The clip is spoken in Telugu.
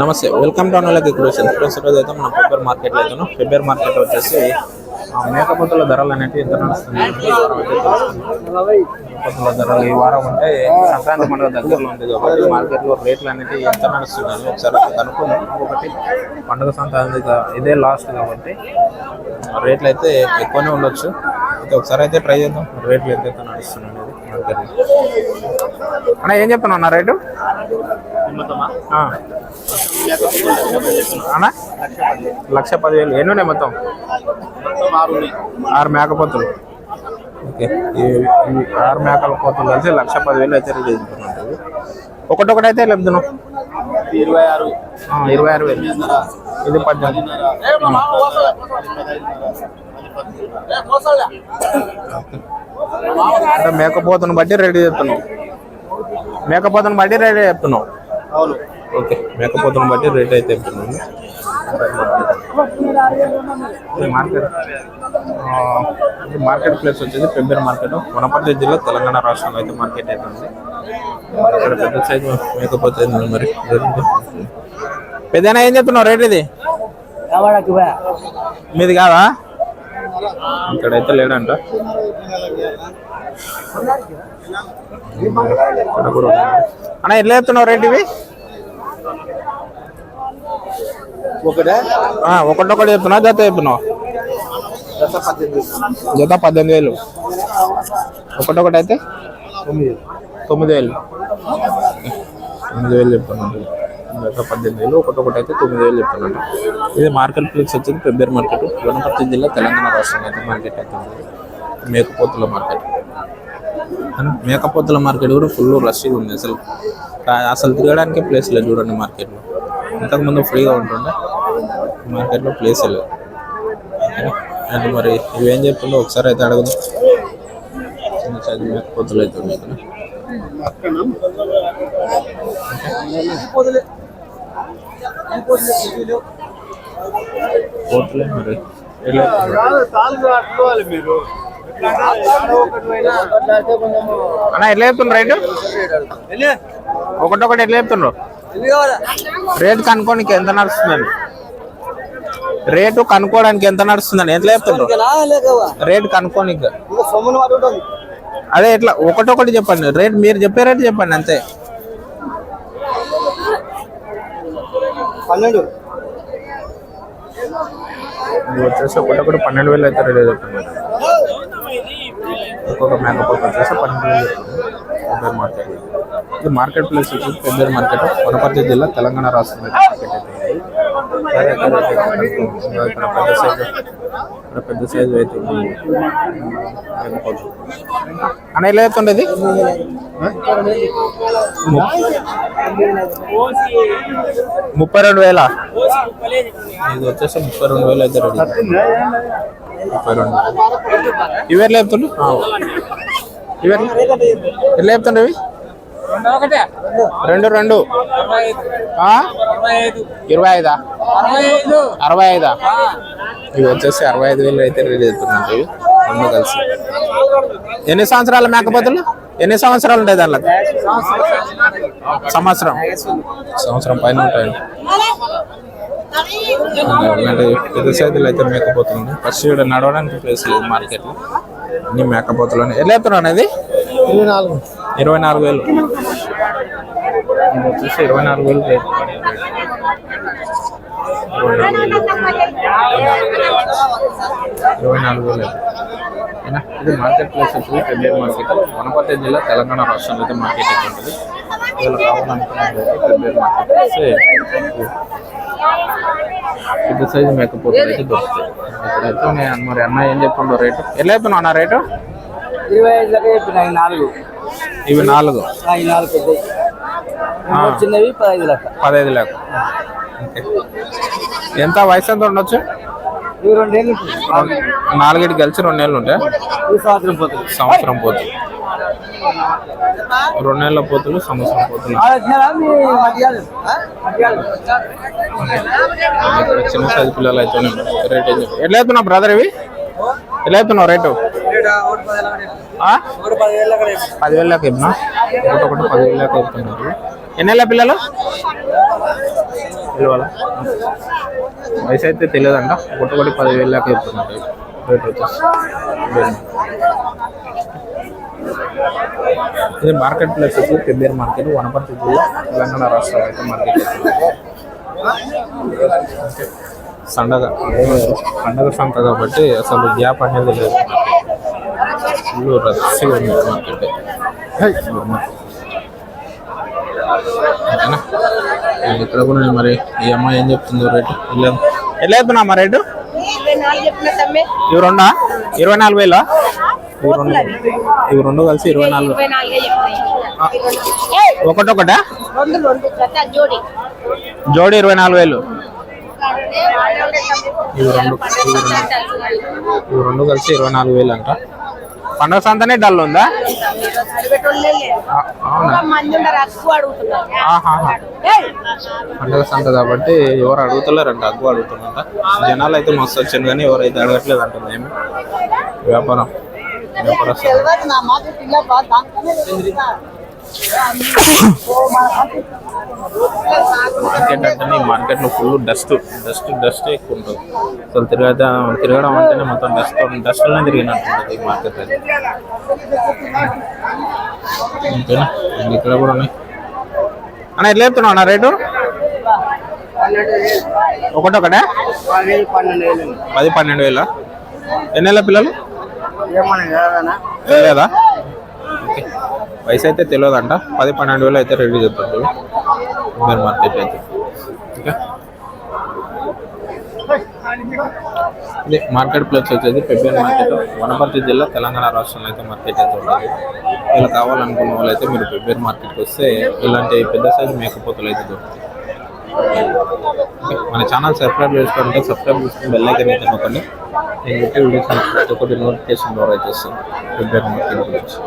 నమస్తే వెల్కమ్ టు అనలకి క్రూషన్ ఫ్రెండ్స్ ఈరోజు అయితే మనం ఫెబ్రవరి మార్కెట్ అయితే ఫెబ్రవరి మార్కెట్ వచ్చేసి మేకపోతుల ధరలు అనేవి ఎంత నడుస్తున్నాయి? మేకపోతుల ధరలు ఈ వారం అంటే సంక్రాంతి పండుగ దగ్గరలో ఉంది కాబట్టి మార్కెట్లో రేట్లు అనేవి ఎంత నడుస్తున్నాయి ఒకసారి అయితే కనుక్కుందాం. ఒకటి పండుగ సంక్రాంతి ఇదే లాస్ట్ కాబట్టి రేట్లు అయితే ఎక్కువనే ఉండొచ్చు. అయితే ఒకసారి అయితే ట్రై చేద్దాం. రేట్లు ఎంత నడుస్తున్నాయి అన్న ఏం చెప్తున్నావు అన్న రేటు. అన్నా? లక్ష పదివేలు. ఎన్ని ఉన్నాయి మొత్తం? ఆరు మేకపోతులు ఓకే. ఆరు మేకల పోతులు కలిసి లక్ష పదివేలు అయితే రెడీ ఒకటొకటి అయితే చెప్తున్నాం ఇరవై ఆరు. ఇరవై ఆరు వేలు. ఇది పద్దెనిమిది. అంటే మేకపోతుని బట్టి రెడీ చెప్తున్నావు మేకపోతుని బట్టి రెడీ చెప్తున్నావు అవును. ఓకే మేకపోతుని బట్టి రేట్ అయితే చెప్తున్నాను. మార్కెట్ మార్కెట్ ప్లేస్ వచ్చేసి పెబ్బేరు మార్కెట్. వనపర్తి జిల్లా తెలంగాణ రాష్ట్రంలో అయితే మార్కెట్ అయితే ఉంది. ఇక్కడ పెద్ద సైజు మేకపోతే మరి. పెద్దనా ఏం చెప్తున్నావు రేట్ ఇది? మీది కాదా? ఇక్కడైతే లేడంట. అన్న ఎట్లా చెప్తున్నావు రేట్ ఇవి? ఒకటొకటి చెప్తున్నావు జత చెప్తున్నావు. గత పద్దెనిమిది జత పద్దెనిమిది వేలు. ఒకటొకటి అయితే? తొమ్మిది వేలు. తొమ్మిది వేలు. చెప్తున్నాను జత పద్దెనిమిది వేలు ఒకటొకటి అయితే తొమ్మిది వేలు చెప్తున్నాను ఇది మార్కెట్ ప్లేస్ వచ్చేది ఫిబ్రవరి మార్కెట్ వనపర్తి జిల్లా తెలంగాణ రాష్ట్రంలో అయితే మార్కెట్ అయితే ఉంది. మేకపోతుల మార్కెట్. అండ్ మేకపోతుల మార్కెట్ కూడా ఫుల్ రష్గా ఉంది అసలు. అసలు తిరగడానికి ప్లేస్ లేదు చూడండి మార్కెట్లో. ఇంతకుముందు ఫ్రీగా ఉంటుండే మార్కెట్లో ప్లేస్ లేదు? అండ్ మరి ఇవేం చెప్తుండో ఒకసారి అయితే అడుగుదాం. చిన్న సైజు మేకపోతులు అయితే ఉన్నాయి పోతులే మరి? మీరు. అన్న ఎట్లా చెప్తున్నారు రైట్? ఒకటొకటి ఎట్లా చెప్తున్నారు రేట్ కనుక్కోడానికి ఎంత నడుస్తుందండి రేటు కనుక్కోవడానికి ఎంత నడుస్తుందని ఎట్లా చెప్తున్నారు రేట్ కనుక్కోనికి. అదే ఎట్లా ఒకటొకటి చెప్పండి. రేట్ మీరు చెప్పే రేట్ చెప్పండి అంతే. పన్నెండు. వచ్చేసి ఒకటొకటి పన్నెండు వేలు అయితే అవుతుంది ఒక్కొక్క మేకపోతే వచ్చేసి పన్నెండు వేలు పెద్దర్ మార్కెట్ ఇది మార్కెట్ ప్లేస్ వచ్చేసి పెద్దర్ మార్కెట్ వనపర్తి జిల్లా తెలంగాణ రాష్ట్రం మార్కెట్ అయితే ఇక్కడ పెద్ద సైజు ఇక్కడ పెద్ద సైజు అయితే ఉంది. మేకపోతు. అన్న ఎలా అవుతుండేది ముప్పై రెండు వేల. ఇది వచ్చేసి ముప్పై రెండు వేలు అయితే రెడీ ముప్పై రెండు ఇవి ఎట్లా? ఇవి? రెండు రెండు. ఆ? ఇరవై ఐదా. అరవై ఐదా. ఇవి వచ్చేసి అరవై ఐదు వేలు అయితే రెడీ అవుతున్నాయి ఇవి. రెండు కలిసి. ఎన్ని సంవత్సరాల మేకపోతులు? ఎన్ని సంవత్సరాలు ఉంటాయి దాంట్లో సంవత్సరం. సంవత్సరం. పైన ఉంటాయండి అంటే పెద్ద సైజులు అయితే మేకపోతుంది ఫస్ట్ ఇక్కడ నడవడానికి ప్లేస్ లేదు మార్కెట్లో అన్ని మేకపోతులు ఎట్లా చెప్తున్నాను అనేది? ఇరవై నాలుగు. ఇరవై నాలుగు వేలు. వచ్చేసి ఇరవై నాలుగు వేలు. ఇరవై నాలుగు వేలు? ఇది మార్కెట్ ప్లేస్ వచ్చేసి పెద్దేరు మార్కెట్ వనపర్తి జిల్లా తెలంగాణ రాష్ట్రంలో అయితే మార్కెట్ అయితే ఉంటుంది. వీళ్ళు కావాలనుకున్నట్లయితే పెద్దేరు మార్కెట్ వస్తే పెద్ద సైజు మేకపోతే అయితే దొరుకుతాయి. ఇక్కడైతే ఉన్నాయి మరి అన్న ఏం చెప్తుండో రేటు? ఎలా చెప్తున్నావు అన్న రేటు? ఇరవై ఐదు లెక్క చెప్పిన నాలుగు. ఇవి నాలుగు. నాలుగు పెద్దవి. చిన్నవి పదహైదు లెక్క. పదహైదు లేక ఓకే. ఎంత వయసు ఎంత ఉండొచ్చు? ఇవి రెండేళ్ళు నాలుగేటి కలిసి రెండు నెలలు ఉంటాయి ఈ సంవత్సరం పోతుంది. సంవత్సరం పోతులు రెండు నెలల పోతులు సంవత్సరం పోతులు. ఇక్కడ చిన్న సైజు పిల్లలు అయితే రేట్ ఏం ఎట్లా అవుతున్నావు బ్రదర్ ఇవి? ఎట్లా అవుతున్నావు రేటు పదివేల ఒకటి పదివేలు ఇవ్వనా ఒకటి ఒకటి పదివేలు ఇస్తున్నారు ఎన్నెళ్ళ పిల్లలు? పిలవాలా వయసు అయితే తెలియదంట. ఒకటి ఒకటి దాకా చెప్తున్నట్టు రేట్ వచ్చేసి. ఇది మార్కెట్ ప్లేస్ వచ్చి పెబ్బేరు మార్కెట్ వనపర్తి జిల్లా తెలంగాణ రాష్ట్రం అయితే మార్కెట్ సండగ పండగ సంత కాబట్టి అసలు గ్యాప్ అనేది లేదు. ఫుల్ రద్దీగా ఉంది మార్కెట్ ఓకేనా ఇక్కడ కూడా నేను మరి? ఈ అమ్మాయి ఏం చెప్తుందో రేటు? వెళ్ళాం. ఎట్లా చెప్తున్నా మా రేటు? ఇవి రెండా? ఇరవై నాలుగు వేలా? ఇవి రెండు ఇవి రెండు కలిసి ఇరవై నాలుగు. ఒకటొకటా? జోడి. జోడి ఇరవై నాలుగు వేలు ఇవి రెండు. ఇవి రెండు కలిసి ఇరవై నాలుగు వేలు అంట. పండగ సంతనే డల్ ఉందా? అడుగుతున్నారు! పండగ సంత కాబట్టి ఎవరు అడుగుతలేరంట అగ్గు అడుగుతున్నారంట జనాలు అయితే మస్తు వచ్చింది కానీ ఎవరైతే అడగట్లేదు అంటుంది ఏమి వ్యాపారం. మార్కెట్ అంటే మార్కెట్లో ఫుల్ డస్ట్ డస్ట్ డస్ట్ ఎక్కువ ఉంటుంది అసలు తిరగదా తిరగడం అంటేనే మొత్తం డస్ట్ డస్ట్లోనే తిరిగినట్టు ఈ మార్కెట్ అది అంతేనా ఇక్కడ కూడా ఉన్నాయి. అన్న ఎట్లా చెప్తున్నావు అన్న రేటు? ఒకటొకటే? పది పన్నెండు వేల. ఎన్ని పిల్లలు? తెలియదా? ఓకే. వయసు అయితే తెలియదంట. పది పన్నెండు వేలు అయితే రెడీ చెప్తారు మీరు మార్కెట్ అయితే ఓకే. ఇది మార్కెట్ ప్లేస్ వచ్చేది పెబ్బేర్ మార్కెట్. వనపర్తి జిల్లా తెలంగాణ రాష్ట్రంలో అయితే మార్కెట్ అయితే ఉంటుంది. ఇలా కావాలనుకున్న వాళ్ళు అయితే మీరు పెబ్బేర్ మార్కెట్కి వస్తే ఇలాంటి పెద్ద సైజు మేకపోతలు అయితే దొరుకుతాయి. మన ఛానల్ సబ్స్క్రైబ్ చేసుకుంటే సబ్స్క్రైబ్ చేసుకుని బెల్ ఐకన్ అయితే నొక్కండి. Eh, ini tuh udah sampai toko di luar ya semua raja sih. Benar mungkin terus